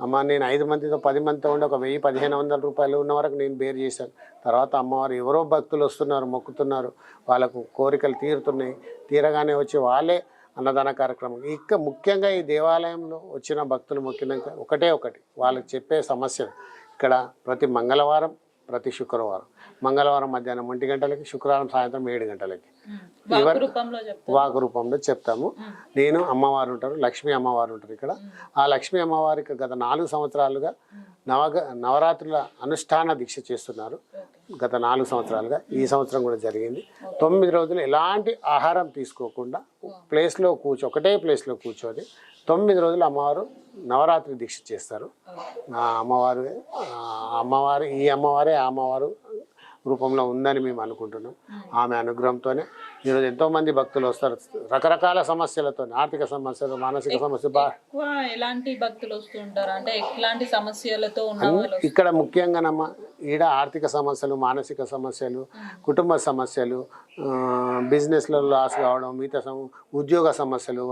అమ్మ నేను ఐదు మందితో పది మందితో ఉండి ఒక వెయ్యి పదిహేను వందల రూపాయలు ఉన్న వరకు నేను బేర్ చేశాను. తర్వాత అమ్మవారు ఎవరో భక్తులు వస్తున్నారు మొక్కుతున్నారు. వాళ్ళకు కోరికలు తీరుతున్నాయి. తీరగానే వచ్చి వాళ్ళే అన్నదాన కార్యక్రమం. ఇక ముఖ్యంగా ఈ దేవాలయంలో వచ్చిన భక్తులు మొక్కినాక ఒకటే ఒకటి. వాళ్ళకి చెప్పే సమస్య ఇక్కడ ప్రతి మంగళవారం ప్రతి శుక్రవారం. మంగళవారం మధ్యాహ్నం ఒంటి గంటలకి శుక్రవారం సాయంత్రం ఏడు గంటలకి. వాక్ రూపంలో చెప్తారు. వాకు రూపంలో చెప్తాము. నేను అమ్మవారు ఉంటారు లక్ష్మీ అమ్మవారు ఉంటారు ఇక్కడ. ఆ లక్ష్మీ అమ్మవారికి గత నాలుగు సంవత్సరాలుగా నవగ నవరాత్రుల అనుష్ఠాన దీక్ష చేస్తున్నారు. గత నాలుగు సంవత్సరాలుగా ఈ సంవత్సరం కూడా జరిగింది. తొమ్మిది రోజులు ఎలాంటి ఆహారం తీసుకోకుండా ప్లేస్లో కూర్చో ఒకటే ప్లేస్లో కూర్చొని తొమ్మిది రోజులు అమ్మవారు నవరాత్రి దీక్ష చేస్తారు. అమ్మవారు అమ్మవారు ఈ అమ్మవారే ఆ అమ్మవారు రూపంలో ఉందని మేము అనుకుంటున్నాం. ఆమె అనుగ్రహంతోనే. ఈరోజు ఎంతో మంది భక్తులు వస్తారు. రకరకాల సమస్యలతో ఆర్థిక సమస్యలు మానసిక సమస్యలు ఎలాంటి భక్తులు వస్తుంటారు అంటే ఎట్లాంటి సమస్యలతో ఇక్కడ ముఖ్యంగానమ్మ ఈడ ఆర్థిక సమస్యలు మానసిక సమస్యలు కుటుంబ సమస్యలు బిజినెస్లో లాస్ కావడం మిగతా ఉద్యోగ సమస్యలు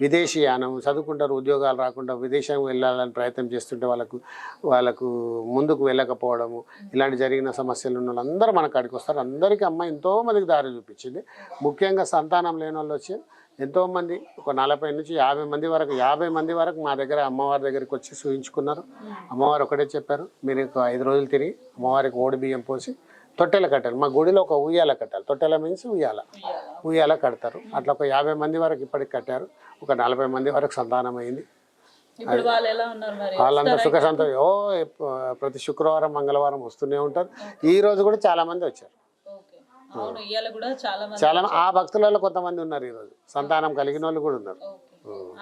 విదేశీయానం చదువుకుంటారు ఉద్యోగాలు రాకుండా విదేశం వెళ్ళాలని ప్రయత్నం చేస్తుంటే వాళ్ళకు వాళ్ళకు ముందుకు వెళ్ళకపోవడము ఇలాంటి జరిగిన సమస్యలు ఉన్న వాళ్ళందరూ మన కాడికి వస్తారు. అందరికీ అమ్మ ఎంతోమందికి దారి చూపించింది. ముఖ్యంగా సంతానం లేని వాళ్ళు వచ్చి ఎంతోమంది ఒక నలభై నుంచి యాభై మంది వరకు యాభై మంది వరకు మా దగ్గర అమ్మవారి దగ్గరికి వచ్చి చూయించుకున్నారు. అమ్మవారు ఒకటే చెప్పారు మీరు ఒక ఐదు రోజులు తిరిగి అమ్మవారికి ఓడి బియ్యం పోసి తొట్టెల కట్టాలి. మా గుడిలో ఒక ఉయ్యాల కట్టాలి. తొట్టెల మీన్స్ ఉయ్యాల. ఉయ్యాల కడతారు. అట్లా ఒక యాభై మంది వరకు ఇప్పటికి కట్టారు. ఒక నలభై మంది వరకు సంతానం అయింది. ఇప్పుడు వాళ్ళు ఎలా ఉన్నారు మరి? వాళ్ళందరూ సుఖ సంతోషం. ఓ ప్రతి శుక్రవారం మంగళవారం వస్తూనే ఉంటారు. ఈ రోజు కూడా చాలా మంది వచ్చారు. అవును ఇవాళ కూడా చాలా మంది చాలా మ- ఆ భక్తులలో కొంతమంది ఉన్నారు ఈరోజు సంతానం కలిగిన వాళ్ళు కూడా ఉన్నారు.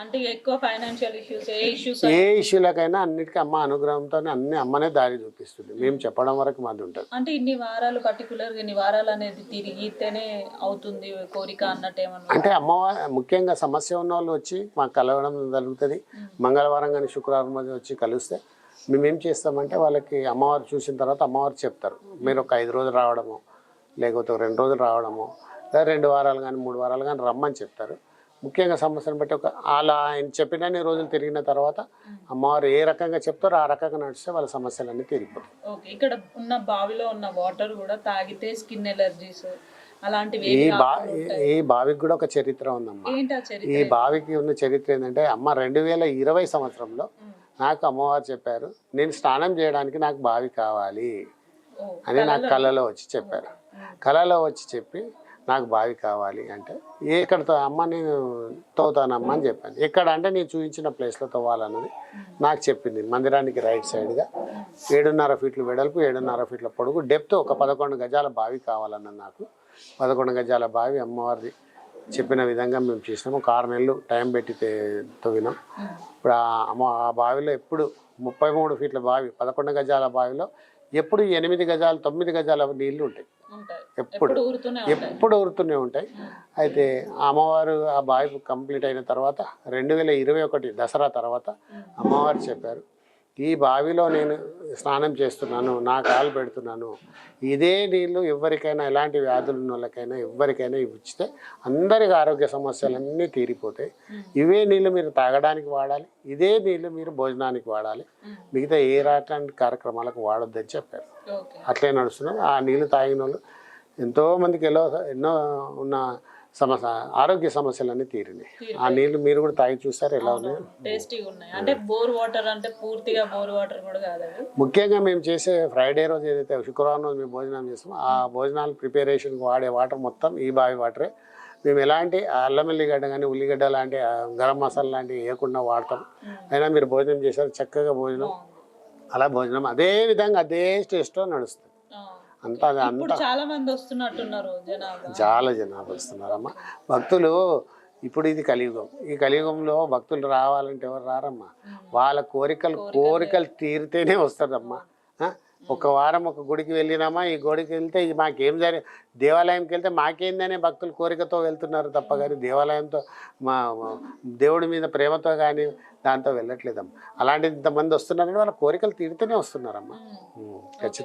అంటే ఎక్కువ ఫైనాన్షియల్ ఇష్యూస్ ఏ ఇష్యూస్ ఏ ఇష్యూలకైనా అన్నిటికీ అమ్మ అనుగ్రహంతో అన్ని అమ్మనే దారి చూపిస్తుంది. మేము చెప్పడం వరకు మాది ఉంటుంది అంటే ఇన్ని వారాలు పర్టికులర్ ఇన్ని వారాలు అనేది తిరిగితేనే అవుతుంది కోరిక అన్నట్టు ఏమన్నా? అంటే అమ్మవారి ముఖ్యంగా సమస్య ఉన్న వాళ్ళు వచ్చి మాకు కలవడం జరుగుతుంది. మంగళవారం కానీ శుక్రవారం వచ్చి కలిస్తే మేము ఏం చేస్తామంటే వాళ్ళకి అమ్మవారు చూసిన తర్వాత అమ్మవారు చెప్తారు. మీరు ఒక ఐదు రోజులు రావడము లేకపోతే రెండు రోజులు రావడము లేదా రెండు వారాలు కానీ మూడు వారాలు కానీ రమ్మని చెప్తారు. ముఖ్యంగా సమస్యను బట్టి ఒక అలా ఆయన చెప్పినన్ని రోజులు తిరిగిన తర్వాత అమ్మవారు ఏ రకంగా చెప్తారో ఆ రకంగా నడిస్తే వాళ్ళ సమస్యలన్నీ తీరిపోతాయి. ఓకే ఇక్కడ ఉన్న బావిలో ఉన్న వాటర్ కూడా తాగితే స్కిన్ ఎలర్జీస్ అలాంటివి ఈ ఏవి బా రాకుండా ఈ బావికి కూడా ఒక చరిత్ర ఉందమ్మా. ఈ బావికి ఉన్న చరిత్ర ఏంటంటే అమ్మ రెండు వేల ఇరవై సంవత్సరంలో నాకు అమ్మవారు చెప్పారు నేను స్నానం చేయడానికి నాకు బావి కావాలి అని నాకు కళలో వచ్చి చెప్పారు. కళలో వచ్చి చెప్పి నాకు బావి కావాలి అంటే ఎక్కడతో అమ్మ నేను తవ్వుతానమ్మా అని చెప్పాను. ఎక్కడ అంటే నేను చూపించిన ప్లేస్లో తవ్వాలన్నది నాకు చెప్పింది. మందిరానికి రైట్ సైడ్గా ఏడున్నర ఫీట్లు వెడల్పు ఏడున్నర ఫీట్ల పొడుగు డెప్త్ ఒక పదకొండు గజాల బావి కావాలన్నది నాకు. పదకొండు గజాల బావి అమ్మవారిది చెప్పిన విధంగా మేము చేసినాము ఒక ఆరు నెలలు టైం పెట్టితే తవ్వినాం. ఇప్పుడు అమ్మ ఆ బావిలో ఎప్పుడు ముప్పై మూడు ఫీట్ల బావి పదకొండు గజాల బావిలో ఎప్పుడు ఎనిమిది గజాలు తొమ్మిది గజాల నీళ్ళు ఉంటాయి. ఉంటాయి. ఎప్పుడు. ఎప్పుడు ఊరుతూనే ఉంటాయి. ఎప్పుడు ఊరుతూనే ఉంటాయి. అయితే ఆ అమ్మవారు ఆ బావి కంప్లీట్ అయిన తర్వాత రెండు వేల ఇరవై ఒకటి దసరా తర్వాత అమ్మవారు చెప్పారు ఈ బావిలో నేను స్నానం చేస్తున్నాను నా కాలు పెడుతున్నాను. ఇదే నీళ్ళు ఎవరికైనా ఎలాంటి వ్యాధులు ఉన్న వాళ్ళకైనా ఎవరికైనా ఇచ్చితే అందరికి ఆరోగ్య సమస్యలన్నీ తీరిపోతాయి. ఇవే నీళ్ళు మీరు తాగడానికి వాడాలి ఇదే నీళ్ళు మీరు భోజనానికి వాడాలి. మిగతా ఏ రాట్లాంటి కార్యక్రమాలకు వాడొద్దని చెప్పారు. అట్లే నడుస్తున్నారు. ఆ నీళ్ళు తాగిన వాళ్ళు ఎంతో మందికి ఎన్నో ఎన్నో ఉన్న సమస్య ఆరోగ్య సమస్యలన్నీ తీరినాయి. ఆ నీళ్ళు మీరు కూడా తాగి చూస్తారు ఎలా ఉన్నాయి? టేస్టీగా ఉన్నాయి. అంటే బోర్ వాటర్ అంటే పూర్తిగా బోర్ వాటర్ కూడా కాదు అవి. ముఖ్యంగా మేము చేసే ఫ్రైడే రోజు ఏదైతే శుక్రవారం రోజు మేము భోజనం చేస్తామో ఆ భోజనాలు ప్రిపరేషన్కి వాడే వాటర్ మొత్తం ఈ బావి వాటరే. మేము ఎలాంటి అల్లం ఎల్లిగడ్డ కానీ ఉల్లిగడ్డ లాంటి గరం మసాలా లాంటివి వేయకుండా వాడతాం. అయినా మీరు భోజనం చేశారు చక్కగా భోజనం. అలా భోజనం అదే విధంగా అదే టేస్ట్తో నడుస్తుంది. అంతా చాలా మంది వస్తున్నట్టున్నారు చాలా జనాభా వస్తున్నారమ్మా. భక్తులు ఇప్పుడు ఇది కలియుగం. ఈ కలియుగంలో భక్తులు రావాలంటే ఎవరు రారమ్మా? వాళ్ళ కోరికలు కోరికలు తీరితేనే వస్తారమ్మా ఆ? ఒక వారం ఒక గుడికి వెళ్ళినామా? ఈ గుడికి వెళ్తే ఇది మాకేం జరి దేవాలయంకి వెళ్తే మాకేందనే భక్తులు కోరికతో వెళ్తున్నారు తప్ప కానీ దేవాలయంతో మా దేవుడి మీద ప్రేమతో కానీ దాంతో వెళ్ళట్లేదమ్మా. అలాంటి ఇంతమంది వస్తున్నారని వాళ్ళ కోరికలు తీరితేనే వస్తున్నారమ్మా. ఖచ్చితంగా.